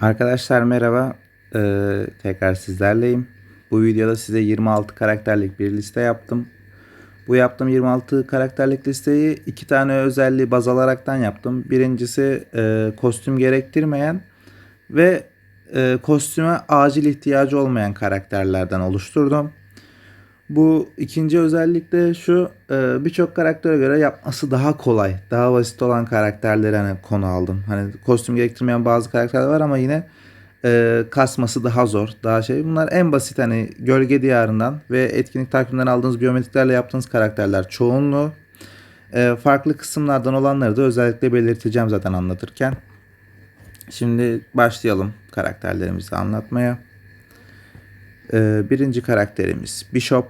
Arkadaşlar merhaba. Ee, tekrar sizlerleyim. Bu videoda size 26 karakterlik bir liste yaptım. Bu yaptığım 26 karakterlik listeyi iki tane özelliği baz alaraktan yaptım. Birincisi e, kostüm gerektirmeyen ve e, kostüme acil ihtiyacı olmayan karakterlerden oluşturdum. Bu ikinci özellik de şu e, birçok karaktere göre yapması daha kolay, daha basit olan karakterleri hani konu aldım. Hani kostüm gerektirmeyen bazı karakterler var ama yine e, kasması daha zor, daha şey. Bunlar en basit hani gölge diyarından ve etkinlik takviminden aldığınız biyometriklerle yaptığınız karakterler çoğunluğu. E, farklı kısımlardan olanları da özellikle belirteceğim zaten anlatırken. Şimdi başlayalım karakterlerimizi anlatmaya. Ee, birinci karakterimiz Bishop.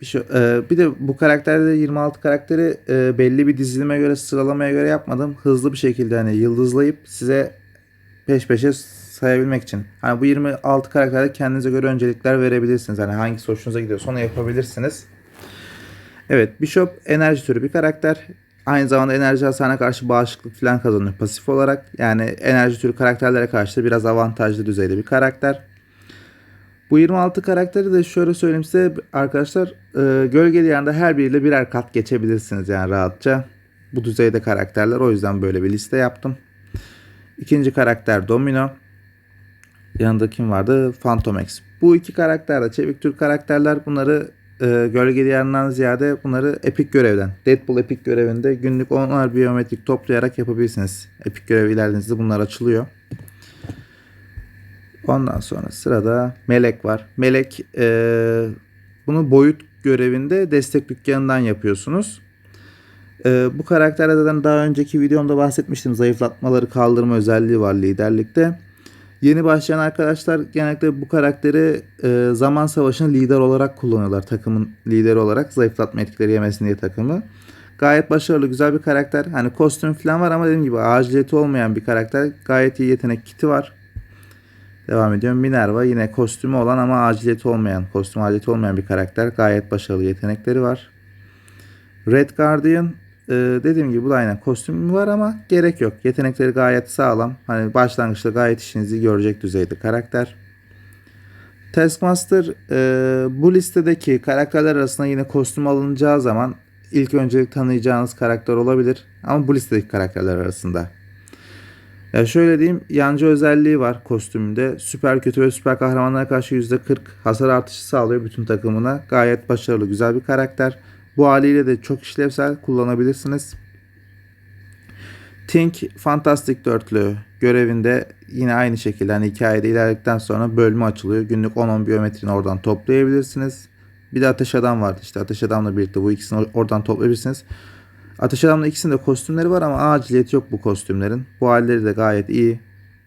Bishop e, bir de bu karakterde 26 karakteri e, belli bir dizilime göre sıralamaya göre yapmadım. Hızlı bir şekilde hani yıldızlayıp size peş peşe sayabilmek için. Hani bu 26 karakterde kendinize göre öncelikler verebilirsiniz. Hani hangisi hoşunuza gidiyorsa onu yapabilirsiniz. Evet Bishop enerji türü bir karakter. Aynı zamanda enerji hasarına karşı bağışıklık falan kazanıyor pasif olarak. Yani enerji türü karakterlere karşı da biraz avantajlı düzeyde bir karakter. Bu 26 karakteri de şöyle söyleyeyim size arkadaşlar. E, gölge diyarında her biriyle birer kat geçebilirsiniz yani rahatça. Bu düzeyde karakterler o yüzden böyle bir liste yaptım. İkinci karakter Domino. Yanında kim vardı? Phantom X. Bu iki karakter de çevik tür karakterler. Bunları e, gölge diyarından ziyade bunları epik görevden. Deadpool epik görevinde günlük 10'ar biyometrik toplayarak yapabilirsiniz. Epik görev ilerlediğinizde bunlar açılıyor. Ondan sonra sırada Melek var. Melek e, bunu boyut görevinde destek dükkanından yapıyorsunuz. E, bu karakterde zaten daha önceki videomda bahsetmiştim. Zayıflatmaları kaldırma özelliği var liderlikte. Yeni başlayan arkadaşlar genellikle bu karakteri e, zaman savaşının lider olarak kullanıyorlar. Takımın lideri olarak zayıflatma etkileri yemesin diye takımı. Gayet başarılı güzel bir karakter. Hani kostüm falan var ama dediğim gibi aciliyeti olmayan bir karakter. Gayet iyi yetenek kiti var. Devam ediyorum. Minerva yine kostümü olan ama aciliyeti olmayan, kostüm aciliyeti olmayan bir karakter. Gayet başarılı yetenekleri var. Red Guardian e, dediğim gibi bu da aynen kostümü var ama gerek yok. Yetenekleri gayet sağlam. Hani başlangıçta gayet işinizi görecek düzeyde karakter. Taskmaster e, bu listedeki karakterler arasında yine kostüm alınacağı zaman ilk öncelik tanıyacağınız karakter olabilir. Ama bu listedeki karakterler arasında. Ya şöyle diyeyim yancı özelliği var kostümünde. Süper kötü ve süper kahramanlara karşı %40 hasar artışı sağlıyor bütün takımına. Gayet başarılı güzel bir karakter. Bu haliyle de çok işlevsel kullanabilirsiniz. Tink Fantastic dörtlü görevinde yine aynı şekilde hani hikayede ilerledikten sonra bölme açılıyor. Günlük 10-10 biyometrini oradan toplayabilirsiniz. Bir de Ateş Adam vardı işte Ateş Adam'la birlikte bu ikisini oradan toplayabilirsiniz. Ateş Adam'la ikisinde kostümleri var ama aciliyeti yok bu kostümlerin. Bu halleri de gayet iyi.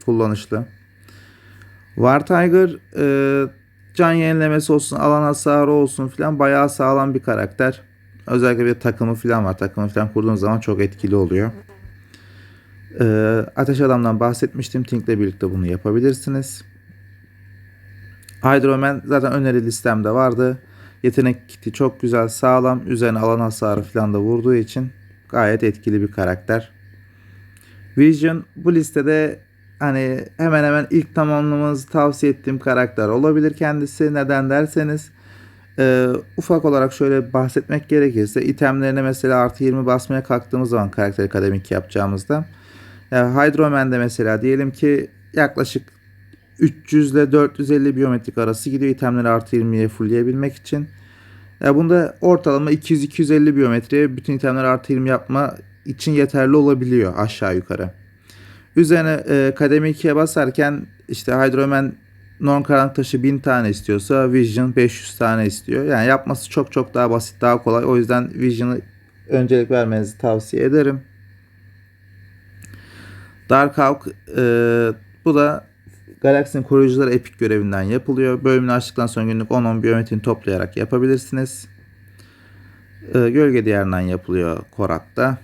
Kullanışlı. War Tiger e, can yenilemesi olsun, alan hasarı olsun filan bayağı sağlam bir karakter. Özellikle bir takımı filan var. Takımı filan kurduğunuz zaman çok etkili oluyor. E, Ateş Adam'dan bahsetmiştim. Tink'le birlikte bunu yapabilirsiniz. Hydroman zaten öneri listemde vardı. Yetenek kiti çok güzel, sağlam. Üzerine alan hasarı falan da vurduğu için gayet etkili bir karakter. Vision bu listede hani hemen hemen ilk tamamlamanızı tavsiye ettiğim karakter olabilir kendisi. Neden derseniz e, ufak olarak şöyle bahsetmek gerekirse itemlerine mesela artı 20 basmaya kalktığımız zaman karakter akademik yapacağımızda yani Hydroman'de mesela diyelim ki yaklaşık 300 ile 450 biyometrik arası gidiyor itemleri artı 20'ye fullleyebilmek için. Ya bunda ortalama 200-250 biyometreye bütün itemleri artı 20 yapma için yeterli olabiliyor aşağı yukarı. Üzerine e, kademe 2'ye basarken işte Hydroman non karanlık taşı 1000 tane istiyorsa Vision 500 tane istiyor. Yani yapması çok çok daha basit daha kolay. O yüzden Vision'ı öncelik vermenizi tavsiye ederim. Dark Hawk e, bu da Galaksinin koruyucuları epik görevinden yapılıyor. Bölümünü açtıktan sonra günlük 10-10 biyometrini toplayarak yapabilirsiniz. Ee, gölge diyarından yapılıyor Korat'ta.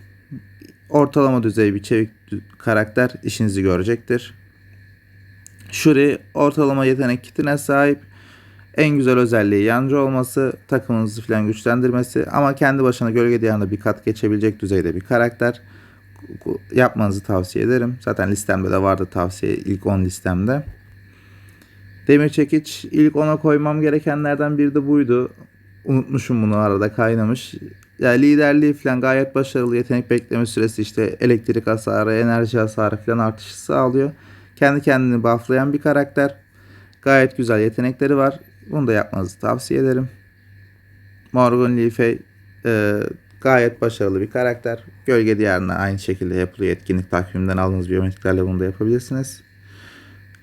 Ortalama düzey bir çevik karakter işinizi görecektir. Shuri ortalama yetenek kitine sahip. En güzel özelliği yancı olması, takımınızı falan güçlendirmesi ama kendi başına gölge diyarında bir kat geçebilecek düzeyde bir karakter. Yapmanızı tavsiye ederim. Zaten listemde de vardı tavsiye ilk 10 listemde. Demir çekiç ilk 10'a koymam gerekenlerden biri de buydu. Unutmuşum bunu arada kaynamış. Yani liderliği falan gayet başarılı. Yetenek bekleme süresi işte elektrik hasarı, enerji hasarı falan artışı sağlıyor. Kendi kendini bufflayan bir karakter. Gayet güzel yetenekleri var. Bunu da yapmanızı tavsiye ederim. Morgan Le Fay e, gayet başarılı bir karakter. Gölge diyarına aynı şekilde yapılıyor. Etkinlik takviminden aldığınız biyometriklerle bunu da yapabilirsiniz.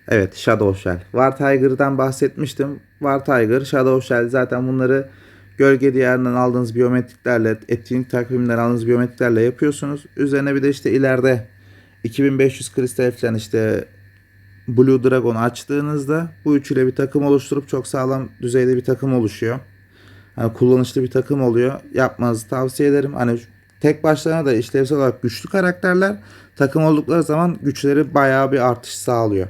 Evet Shadow Shell. War Tiger'dan bahsetmiştim. War Tiger, Shadow Shell zaten bunları gölge diyarından aldığınız biyometriklerle, etkinlik takviminden aldığınız biyometriklerle yapıyorsunuz. Üzerine bir de işte ileride 2500 kristal falan işte Blue Dragon açtığınızda bu üçüyle bir takım oluşturup çok sağlam düzeyde bir takım oluşuyor. Hani kullanışlı bir takım oluyor. Yapmanızı tavsiye ederim. Hani tek başlarına da işlevsel olarak güçlü karakterler takım oldukları zaman güçleri bayağı bir artış sağlıyor.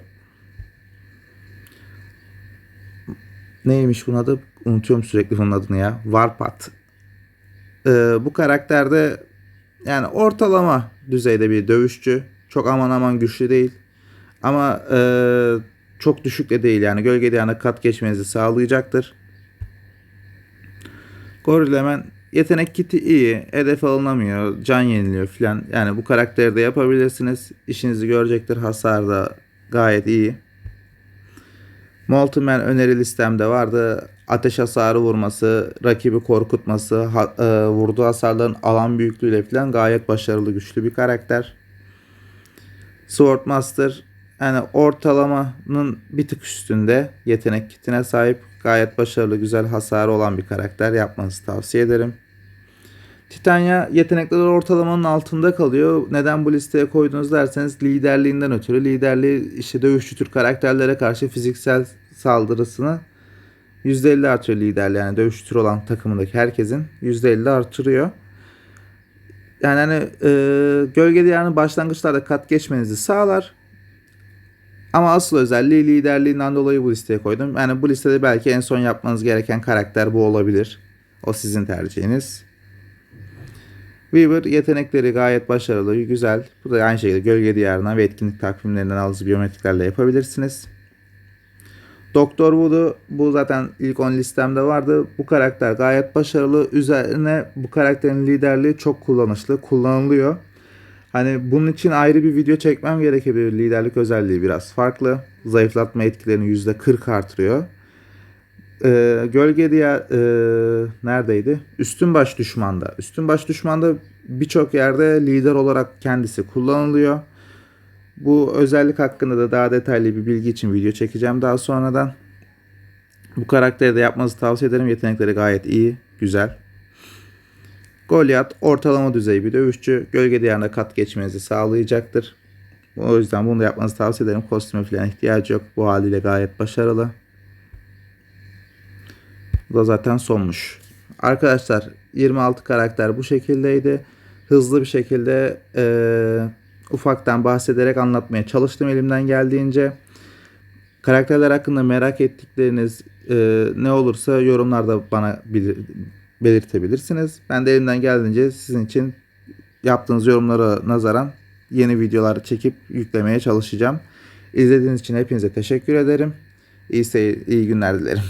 Neymiş bunun adı? Unutuyorum sürekli bunun adını ya. Warpath. Ee, bu karakterde yani ortalama düzeyde bir dövüşçü. Çok aman aman güçlü değil. Ama e, çok düşük de değil yani gölge diyarına kat geçmenizi sağlayacaktır. Gorilemen yetenek kiti iyi, hedef alınamıyor, can yeniliyor filan. Yani bu karakteri de yapabilirsiniz. İşinizi görecektir. Hasar da gayet iyi. Molten Man öneri listemde vardı. Ateş hasarı vurması, rakibi korkutması, ha, e, vurduğu hasarların alan büyüklüğüyle falan gayet başarılı, güçlü bir karakter. Swordmaster yani ortalamanın bir tık üstünde yetenek kitine sahip gayet başarılı güzel hasarı olan bir karakter yapmanızı tavsiye ederim. Titania yetenekleri ortalamanın altında kalıyor. Neden bu listeye koydunuz derseniz liderliğinden ötürü. Liderliği işte dövüşçü tür karakterlere karşı fiziksel saldırısını %50 artırıyor liderliği. Yani dövüşçü tür olan takımındaki herkesin %50 artırıyor. Yani hani e, gölge diyarının başlangıçlarda kat geçmenizi sağlar. Ama asıl özelliği liderliğinden dolayı bu listeye koydum. Yani bu listede belki en son yapmanız gereken karakter bu olabilir. O sizin tercihiniz. Weaver yetenekleri gayet başarılı, güzel. Bu da aynı şekilde gölge diyarından ve etkinlik takvimlerinden aldığınız biyometriklerle yapabilirsiniz. Doktor Wood'u bu zaten ilk 10 listemde vardı. Bu karakter gayet başarılı. Üzerine bu karakterin liderliği çok kullanışlı. Kullanılıyor. Hani bunun için ayrı bir video çekmem gerekebilir. Liderlik özelliği biraz farklı. Zayıflatma etkilerini %40 artırıyor. Ee, gölge diye e, neredeydi? Üstün baş düşmanda. Üstün baş düşmanda birçok yerde lider olarak kendisi kullanılıyor. Bu özellik hakkında da daha detaylı bir bilgi için video çekeceğim daha sonradan. Bu karakteri de yapmanızı tavsiye ederim. Yetenekleri gayet iyi, güzel. Goliath ortalama düzey bir dövüşçü. Gölge diyarına kat geçmenizi sağlayacaktır. O yüzden bunu yapmanızı tavsiye ederim. Kostüme falan ihtiyacı yok. Bu haliyle gayet başarılı. Bu da zaten sonmuş. Arkadaşlar 26 karakter bu şekildeydi. Hızlı bir şekilde e, ufaktan bahsederek anlatmaya çalıştım elimden geldiğince. Karakterler hakkında merak ettikleriniz e, ne olursa yorumlarda bana bilir, belirtebilirsiniz. Ben de elimden geldiğince sizin için yaptığınız yorumlara nazaran yeni videolar çekip yüklemeye çalışacağım. İzlediğiniz için hepinize teşekkür ederim. İyi, iyi günler dilerim.